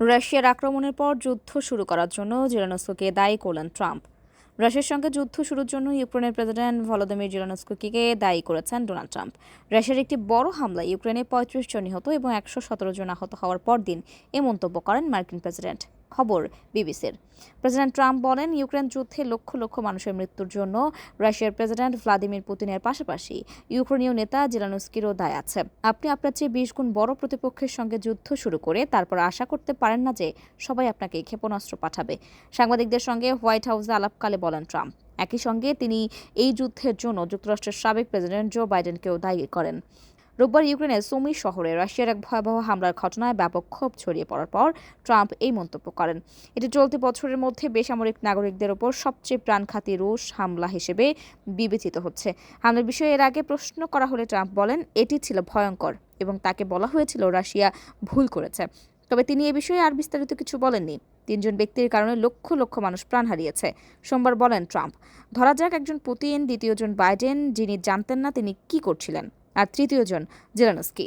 রাশিয়ার আক্রমণের পর যুদ্ধ শুরু করার জন্য জেরানস্কোকে দায়ী করলেন ট্রাম্প। রাশিয়ার সঙ্গে যুদ্ধ শুরুর জন্য ইউক্রেনের প্রেসিডেন্ট ভলোদিমির জেলানস্কুকে দায়ী করেছেন ডোনাল্ড ট্রাম্প। রাশিয়ার একটি বড় হামলায় ইউক্রেনে পঁয়ত্রিশ জন নিহত এবং একশো সতেরো জন আহত হওয়ার পরদিন এ মন্তব্য করেন মার্কিন প্রেসিডেন্ট। খবর বিবিসির। প্রেসিডেন্ট ট্রাম্প বলেন, ইউক্রেন যুদ্ধে লক্ষ লক্ষ মানুষের মৃত্যুর জন্য রাশিয়ার প্রেসিডেন্ট ভ্লাদিমির পুতিনের পাশাপাশি ইউক্রেনীয় নেতা জেলানুস্কিরও দায় আছে। আপনি আপনার চেয়ে বিশ গুণ বড় প্রতিপক্ষের সঙ্গে যুদ্ধ শুরু করে তারপর আশা করতে পারেন না যে সবাই আপনাকে ক্ষেপণাস্ত্র পাঠাবে। সাংবাদিকদের সঙ্গে হোয়াইট হাউসে আলাপকালে বলেন ট্রাম্প। একই সঙ্গে তিনি এই যুদ্ধের জন্য যুক্তরাষ্ট্রের সাবেক প্রেসিডেন্ট জো বাইডেনকেও দায়ী করেন। রোববার ইউক্রেনের সুমি শহরে রাশিয়ার এক ভয়াবহ হামলার ঘটনায় ব্যাপক ক্ষোভ ছড়িয়ে পড়ার পর ট্রাম্প এই মন্তব্য করেন। এটি চলতি বছরের মধ্যে বেসামরিক নাগরিকদের ওপর সবচেয়ে প্রাণঘাতী রুশ হামলা হিসেবে বিবেচিত হচ্ছে। হামলার বিষয়ে এর আগে প্রশ্ন করা হলে ট্রাম্প বলেন, এটি ছিল ভয়ঙ্কর এবং তাকে বলা হয়েছিল রাশিয়া ভুল করেছে। তবে তিনি এ বিষয়ে আর বিস্তারিত কিছু বলেননি। তিনজন ব্যক্তির কারণে লক্ষ লক্ষ মানুষ প্রাণ হারিয়েছে। সোমবার বলেন ট্রাম্প, ধরা যাক একজন পুতিন, দ্বিতীয়জন বাইডেন, যিনি জানতেন না তিনি কি করছিলেন। আর তৃতীয়জন জেলানস্কি।